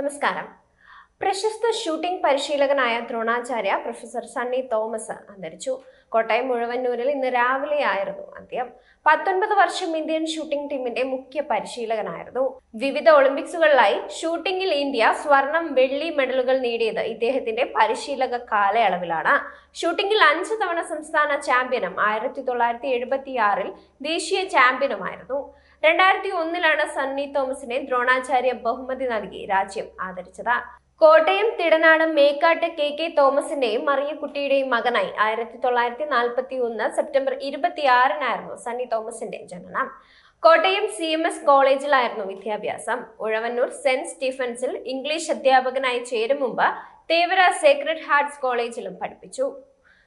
നമസ്കാരം. പ്രശസ്ത ഷൂട്ടിംഗ് പരിശീലകനായ ദ്രോണാചാര്യ പ്രൊഫസർ സണ്ണി തോമസ് അന്തരിച്ചു. കോട്ടയം മുഴുവന്നൂരിൽ ഇന്ന് രാവിലെയായിരുന്നു അന്ത്യം. പത്തൊൻപത് വർഷം ഇന്ത്യൻ ഷൂട്ടിംഗ് ടീമിന്റെ മുഖ്യ പരിശീലകനായിരുന്നു. വിവിധ ഒളിമ്പിക്സുകളിലായി ഷൂട്ടിംഗിൽ ഇന്ത്യ സ്വർണം വെള്ളി മെഡലുകൾ നേടിയത് ഇദ്ദേഹത്തിന്റെ പരിശീലക കാലയളവിലാണ്. ഷൂട്ടിംഗിൽ അഞ്ച് തവണ സംസ്ഥാന ചാമ്പ്യനും ആയിരത്തി തൊള്ളായിരത്തി എഴുപത്തിയാറിൽ ദേശീയ ചാമ്പ്യനുമായിരുന്നു. രണ്ടായിരത്തി ഒന്നിലാണ് സണ്ണി തോമസിനെ ദ്രോണാചാര്യ ബഹുമതി നൽകി രാജ്യം ആദരിച്ചത്. കോട്ടയം തിടനാട് മേക്കാട്ട് കെ കെ തോമസിന്റെയും മറിയക്കുട്ടിയുടെയും മകനായി ആയിരത്തി തൊള്ളായിരത്തി നാൽപ്പത്തി ഒന്ന് സെപ്റ്റംബർ ഇരുപത്തിയാറിനായിരുന്നു സണ്ണി തോമസിന്റെ ജനനം. കോട്ടയം സി എം എസ് കോളേജിലായിരുന്നു വിദ്യാഭ്യാസം. ഉഴവന്നൂർ സെന്റ് സ്റ്റീഫൻസിൽ ഇംഗ്ലീഷ് അധ്യാപകനായി ചേരും മുമ്പ് തേവര സേക്രഡ് ഹാർട്സ് കോളേജിലും പഠിപ്പിച്ചു.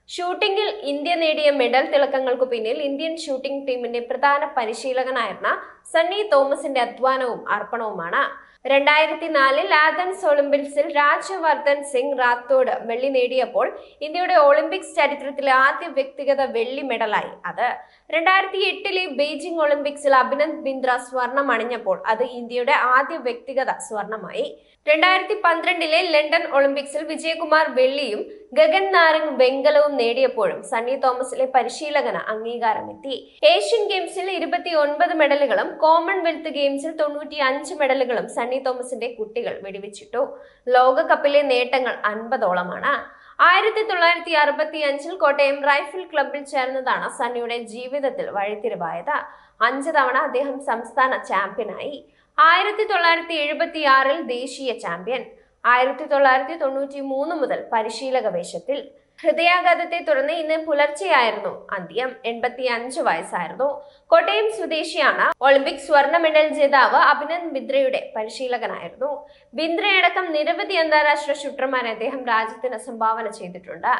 ഷൂട്ടിംഗിൽ ഇന്ത്യ നേടിയ മെഡൽ തിളക്കങ്ങൾക്കു പിന്നിൽ ഇന്ത്യൻ ഷൂട്ടിംഗ് ടീമിന്റെ പ്രധാന പരിശീലകനായിരുന്ന സണ്ണി തോമസിന്റെ അധ്വാനവും അർപ്പണവുമാണ്. രണ്ടായിരത്തി നാലിൽ ആഥൻസ് ഒളിമ്പിക്സിൽ രാജ്യവർദ്ധൻ സിംഗ് റാത്തോഡ് വെള്ളി നേടിയപ്പോൾ ഇന്ത്യയുടെ ഒളിമ്പിക്സ് ചരിത്രത്തിലെ ആദ്യ വ്യക്തിഗത വെള്ളി മെഡലായി. അത് രണ്ടായിരത്തി എട്ടിലെ ബെയ്ജിംഗ് ഒളിമ്പിക്സിൽ അഭിനന്ദ് ബിന്ദ്ര സ്വർണം അണിഞ്ഞപ്പോൾ അത് ഇന്ത്യയുടെ ആദ്യ വ്യക്തിഗത സ്വർണമായി. രണ്ടായിരത്തി പന്ത്രണ്ടിലെ ലണ്ടൻ ഒളിമ്പിക്സിൽ വിജയകുമാർ വെള്ളിയും ഗഗൻ നാരംഗ് വെങ്കലവും നേടിയപ്പോഴും സണ്ണി തോമസിലെ പരിശീലകന് അംഗീകാരമെത്തി. ഏഷ്യൻ ഗെയിംസിൽ ഇരുപത്തി ഒൻപത് മെഡലുകളും കോമൺവെൽത്ത് ഗെയിംസിൽ തൊണ്ണൂറ്റി അഞ്ച് മെഡലുകളും സണ്ണി തോമസിന്റെ കുട്ടികൾ വെടിവെച്ചിട്ടു. ലോകകപ്പിലെ നേട്ടങ്ങൾ അൻപതോളമാണ്. ആയിരത്തി തൊള്ളായിരത്തി അറുപത്തി അഞ്ചിൽ കോട്ടയം റൈഫിൾ ക്ലബിൽ ചേർന്നതാണ് സണ്ണിയുടെ ജീവിതത്തിൽ വഴിത്തിരിവായത്. അഞ്ച് തവണ അദ്ദേഹം സംസ്ഥാന ചാമ്പ്യനായി. ആയിരത്തി തൊള്ളായിരത്തി എഴുപത്തി ആറിൽ ദേശീയ ചാമ്പ്യൻ. ആയിരത്തി തൊള്ളായിരത്തി തൊണ്ണൂറ്റി മൂന്ന് മുതൽ പരിശീലക വേഷത്തിൽ. ഹൃദയാഘാതത്തെ തുടർന്ന് ഇന്ന് പുലർച്ചെയായിരുന്നു. അന്ത്യം എൺപത്തി അഞ്ച് വയസ്സായിരുന്നു. കോട്ടയം സ്വദേശിയാണ് ഒളിമ്പിക് സ്വർണ മെഡൽ ജേതാവ് അഭിനന്ദ് ബിന്ദ്രയുടെ പരിശീലകനായിരുന്നു. ബിന്ദ്രയടക്കം നിരവധി അന്താരാഷ്ട്ര ഷൂട്ടർമാരെ അദ്ദേഹം രാജ്യത്തിന് സംഭാവന ചെയ്തിട്ടുണ്ട്.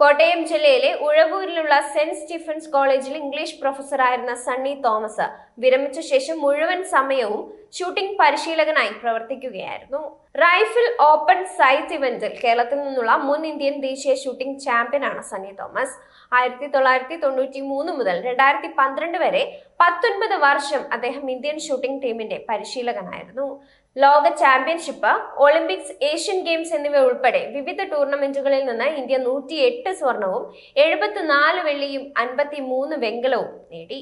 കോട്ടയം ജില്ലയിലെ ഉഴവൂരിലുള്ള സെന്റ് സ്റ്റീഫൻസ് കോളേജിൽ ഇംഗ്ലീഷ് പ്രൊഫസറായിരുന്ന സണ്ണി തോമസ് വിരമിച്ച ശേഷം മുഴുവൻ സമയവും ഷൂട്ടിംഗ് പരിശീലകനായി പ്രവർത്തിക്കുകയായിരുന്നു. റൈഫിൾ ഓപ്പൺ സൈറ്റ് ഇവന്റിൽ കേരളത്തിൽ നിന്നുള്ള മുൻ ഇന്ത്യൻ ദേശീയ ഷൂട്ടിംഗ് ചാമ്പ്യനാണ് സണ്ണി തോമസ്. ആയിരത്തി തൊള്ളായിരത്തി തൊണ്ണൂറ്റി മൂന്ന് മുതൽ രണ്ടായിരത്തി പന്ത്രണ്ട് വരെ പത്തൊൻപത് വർഷം അദ്ദേഹം ഇന്ത്യൻ ഷൂട്ടിംഗ് ടീമിന്റെ പരിശീലകനായിരുന്നു. ലോക ചാമ്പ്യൻഷിപ്പ് ഒളിമ്പിക്സ് ഏഷ്യൻ ഗെയിംസ് എന്നിവ ഉൾപ്പെടെ വിവിധ ടൂർണമെന്റുകളിൽ നിന്ന് ഇന്ത്യ നൂറ്റി എട്ട് സ്വർണവും എഴുപത്തിനാല് വെള്ളിയും അൻപത്തി മൂന്ന് വെങ്കലവും നേടി.